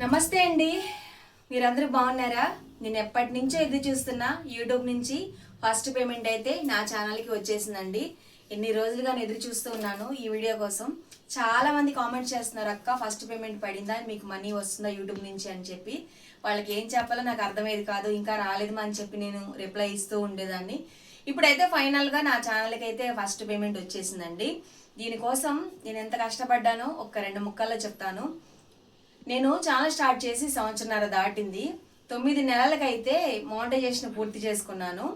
నమస్తే అండి. మీరందరూ బాగున్నారా? నేను ఎప్పటి నుంచో ఇది చూస్తున్నా యూట్యూబ్ నుంచి. ఫస్ట్ పేమెంట్ అయితే నా ఛానల్కి వచ్చేసిందండి. ఎన్ని రోజులుగా నేను ఎదురు చూస్తూ ఉన్నాను ఈ వీడియో కోసం. చాలా మంది కామెంట్ చేస్తున్నారు అక్క ఫస్ట్ పేమెంట్ పడిందా? మీకు మనీ వస్తుందా యూట్యూబ్ నుంచి? అని చెప్పి. వాళ్ళకి ఏం చెప్పాలో నాకు అర్థమయ్యేది కాదు. ఇంకా రాలేదు అని చెప్పి నేను రిప్లై ఇస్తూ ఉండేదాన్ని. ఇప్పుడైతే ఫైనల్గా నా ఛానల్కి అయితే ఫస్ట్ పేమెంట్ వచ్చేసిందండి. దీనికోసం నేను ఎంత కష్టపడ్డానో ఒక రెండు ముక్కల్లో చెప్తాను. నేను ఛానల్ స్టార్ట్ చేసి సంవత్సరన్నర దాటింది. తొమ్మిది నెలలకైతే మోనిటైజేషన్ పూర్తి చేసుకున్నాను.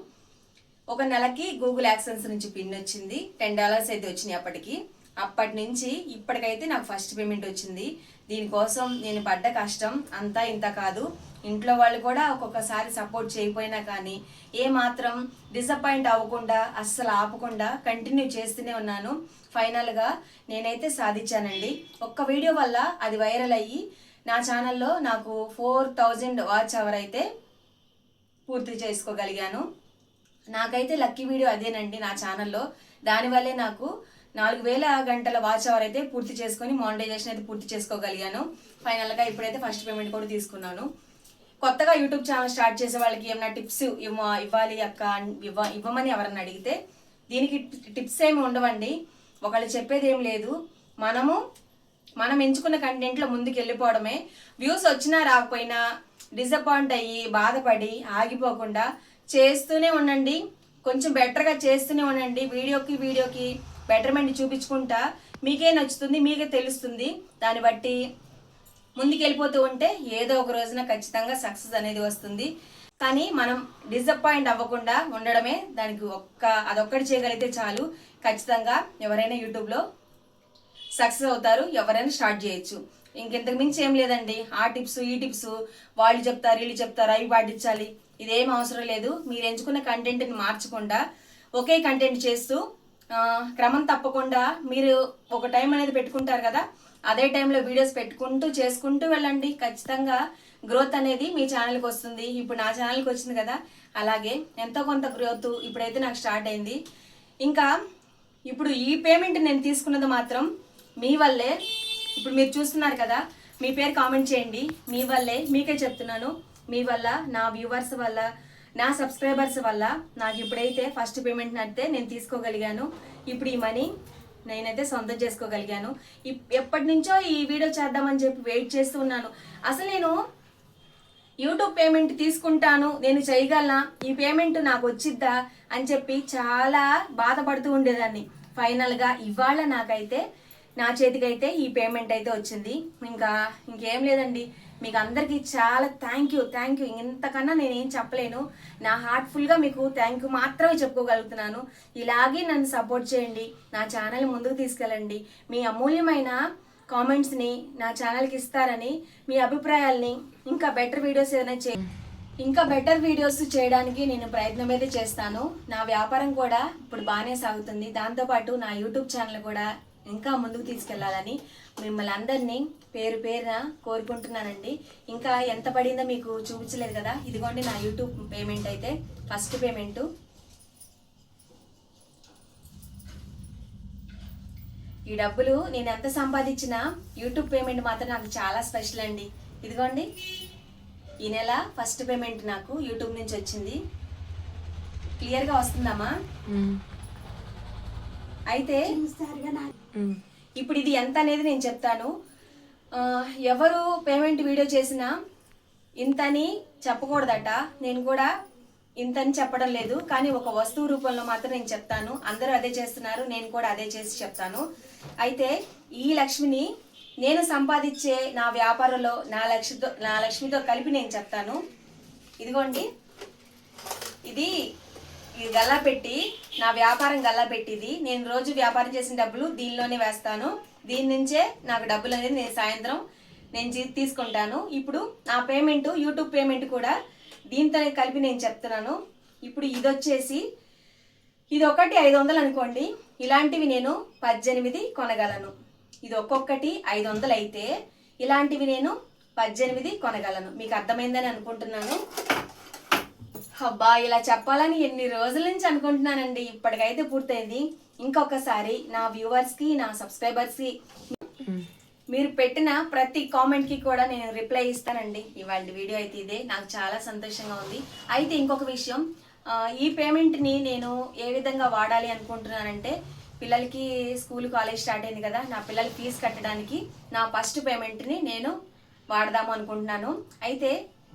ఒక నెలకి గూగుల్ యాక్సెన్స్ నుంచి పిన్ వచ్చింది. టెన్ డాలర్స్ అయితే వచ్చినాయి అప్పటికి. అప్పటి నుంచి ఇప్పటికైతే నాకు ఫస్ట్ పేమెంట్ వచ్చింది. దీనికోసం నేను పడ్డ కష్టం అంతా ఇంత కాదు. ఇంట్లో వాళ్ళు కూడా ఒక్కొక్కసారి సపోర్ట్ చేయకపోయినా కానీ ఏ మాత్రం డిసప్పాయింట్ అవ్వకుండా అస్సలు ఆపకుండా కంటిన్యూ చేస్తూనే ఉన్నాను. ఫైనల్గా నేనైతే సాధించానండి. ఒక్క వీడియో వల్ల అది వైరల్ అయ్యి నా ఛానల్లో నాకు ఫోర్ థౌజండ్ వాచ్ అవర్ అయితే పూర్తి చేసుకోగలిగాను. నాకైతే లక్కీ వీడియో అదేనండి నా ఛానల్లో దానివల్లే నాకు నాలుగు వేల గంటల వాచ్ అవర్ అయితే పూర్తి చేసుకొని మానిటైజేషన్ అయితే పూర్తి చేసుకోగలిగాను. ఫైనల్గా ఇప్పుడైతే ఫస్ట్ పేమెంట్ కూడా తీసుకున్నాను. కొత్తగా యూట్యూబ్ ఛానల్ స్టార్ట్ చేసే వాళ్ళకి ఏమైనా టిప్స్ ఇవ్వ ఇవ్వాలి అక్క ఇవ్వ ఇవ్వమని ఎవరన్నా అడిగితే దీనికి టిప్స్ ఏమి ఉండవండి. ఒకళ్ళు చెప్పేది ఏం లేదు. మనము మనం ఎంచుకున్న కంటెంట్లో ముందుకు వెళ్ళిపోవడమే వ్యూస్ వచ్చినా రాకపోయినా డిసప్పాయింట్ అయ్యి బాధపడి ఆగిపోకుండా చేస్తూనే ఉండండి. కొంచెం బెటర్గా చేస్తూనే ఉండండి. వీడియోకి వీడియోకి బెటర్మెంట్ చూపించుకుంటా. మీకే నచ్చుతుంది మీకే తెలుస్తుంది. దాన్ని బట్టి ముందుకెళ్ళిపోతూ ఉంటే ఏదో ఒక రోజున ఖచ్చితంగా సక్సెస్ అనేది వస్తుంది. కానీ మనం డిసప్పాయింట్ అవ్వకుండా ఉండడమే దానికి ఒక్క అదొక్కటి చేయగలిగితే చాలు. ఖచ్చితంగా ఎవరైనా యూట్యూబ్లో సక్సెస్ అవుతారు ఎవరైనా స్టార్ట్ చేయొచ్చు. ఇంకెంతకు మించి ఏం లేదండి. ఆ టిప్స్ ఈ టిప్స్ వాళ్ళు చెప్తారు వీళ్ళు చెప్తారు అవి పాటించాలి. ఇదేం అవసరం లేదు. మీరు ఎంచుకున్న కంటెంట్ని మార్చకుండా ఒకే కంటెంట్ చేస్తూ క్రమం తప్పకుండా మీరు ఒక టైం అనేది పెట్టుకుంటారు కదా? అదే టైంలో వీడియోస్ పెట్టుకుంటూ చేసుకుంటూ వెళ్ళండి. ఖచ్చితంగా గ్రోత్ అనేది మీ ఛానల్కి వస్తుంది. ఇప్పుడు నా ఛానల్కి వచ్చింది కదా? అలాగే ఎంతో కొంత గ్రోత్ ఇప్పుడైతే నాకు స్టార్ట్ అయింది. ఇంకా ఇప్పుడు ఈ పేమెంట్ నేను తీసుకున్నది మాత్రం మీ వల్లే. ఇప్పుడు మీరు చూస్తున్నారు కదా మీ పేరు కామెంట్ చేయండి. మీ వల్లే మీకే చెప్తున్నాను. మీ వల్ల నా వ్యూవర్స్ వల్ల నా సబ్స్క్రైబర్స్ వల్ల నాకు ఇప్పుడైతే ఫస్ట్ పేమెంట్ అయితే నేను తీసుకోగలిగాను. ఇప్పుడు ఈ మనీ నేనైతే సొంతం చేసుకోగలిగాను. ఇప్- ఎప్పటి నుంచో ఈ వీడియో చేద్దామని చెప్పి వెయిట్ చేస్తూ ఉన్నాను. అసలు నేను యూట్యూబ్ పేమెంట్ తీసుకుంటాను నేను చేయగలనా? ఈ పేమెంట్ నాకు వచ్చిద్దా? అని చెప్పి చాలా బాధపడుతూ ఉండేదాన్ని. ఫైనల్గా ఇవాళ నాకైతే నా చేతికైతే ఈ పేమెంట్ అయితే వచ్చింది. ఇంకా ఇంకేం లేదండి. మీకు అందరికీ చాలా థ్యాంక్ యూ థ్యాంక్ యూ ఇంతకన్నా నేనేం చెప్పలేను. నా హార్ట్ఫుల్గా మీకు థ్యాంక్ యూ మాత్రమే చెప్పుకోగలుగుతున్నాను. ఇలాగే నన్ను సపోర్ట్ చేయండి. నా ఛానల్ ముందుకు తీసుకెళ్ళండి. మీ అమూల్యమైన కామెంట్స్ని నా ఛానల్కి ఇస్తారని మీ అభిప్రాయాల్ని ఇంకా బెటర్ వీడియోస్ ఏదైనా చే ఇంకా బెటర్ వీడియోస్ చేయడానికి నేను ప్రయత్నం అయితే చేస్తాను. నా వ్యాపారం కూడా ఇప్పుడు బాగానే సాగుతుంది. దాంతోపాటు నా యూట్యూబ్ ఛానల్ కూడా ఇంకా ముందుకు తీసుకెళ్ళాలని మిమ్మల్ని అందరినీ పేరు పేరున కోరుకుంటున్నానండి. ఇంకా ఎంత పడిందో మీకు చూపించలేదు కదా? ఇదిగోండి నా యూట్యూబ్ పేమెంట్ అయితే. First payment. ఈ డబ్బులు నేను ఎంత సంపాదించినా యూట్యూబ్ పేమెంట్ మాత్రం నాకు చాలా స్పెషల్ అండి. ఇదిగోండి. ఈ నెల ఫస్ట్ పేమెంట్ నాకు యూట్యూబ్ నుంచి వచ్చింది. క్లియర్గా వస్తుందమ్మా? అయితే ఇప్పుడు ఇది ఎంత అనేది నేను చెప్తాను. ఎవరు పేమెంట్ వీడియో చేసినా ఇంతని చెప్పకూడదట. నేను కూడా ఇంతని చెప్పడం లేదు. కానీ ఒక వస్తువు రూపంలో మాత్రం నేను చెప్తాను. అందరూ అదే చేస్తున్నారు. నేను కూడా అదే చేసి చెప్తాను. అయితే ఈ లక్ష్మిని నేను సంపాదించే నా వ్యాపారంలో నా లక్ష్మితో నా లక్ష్మితో కలిపి నేను చెప్తాను. ఇదిగోండి. ఇది ఇది గల్లా పెట్టి నా వ్యాపారం గల్లా పెట్టిది. నేను రోజు వ్యాపారం చేసిన డబ్బులు దీనిలోనే వేస్తాను. దీని నుంచే నాకు డబ్బులు అనేది నేను సాయంత్రం నేను తీసుకుంటాను. ఇప్పుడు నా పేమెంట్ యూట్యూబ్ పేమెంట్ కూడా దీంతో కలిపి నేను చెప్తున్నాను. ఇప్పుడు ఇది వచ్చేసి ఇది ఒకటి ఐదు వందలు అనుకోండి. ఇలాంటివి నేను పద్దెనిమిది కొనగలను. ఇది ఒక్కొక్కటి ఐదు వందలు అయితే ఇలాంటివి నేను పద్దెనిమిది కొనగలను. మీకు అర్థమైందని అనుకుంటున్నాను. అబ్బా ఇలా చెప్పాలని ఎన్ని రోజుల నుంచి అనుకుంటున్నానండి. ఇప్పటికైతే పూర్తయింది. ఇంకొకసారి నా వ్యూవర్స్కి నా సబ్స్క్రైబర్స్కి మీరు పెట్టిన ప్రతి కామెంట్కి కూడా నేను రిప్లై ఇస్తానండి. ఇవాళ వీడియో అయితే ఇదే. నాకు చాలా సంతోషంగా ఉంది. అయితే ఇంకొక విషయం. ఈ పేమెంట్ని నేను ఏ విధంగా వాడాలి అనుకుంటున్నానంటే పిల్లలకి స్కూల్ కాలేజ్ స్టార్ట్ అయింది కదా నా పిల్లల ఫీజు కట్టడానికి నా ఫస్ట్ పేమెంట్ని నేను వాడదాము అనుకుంటున్నాను. అయితే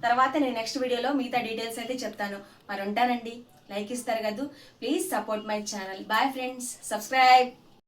తర్వాత నేను నెక్స్ట్ వీడియోలో మిగతా డీటెయిల్స్ అయితే చెప్తాను. మరి ఉంటానండి. లైక్ ఇస్తారు కదా. Please support my channel bye friends subscribe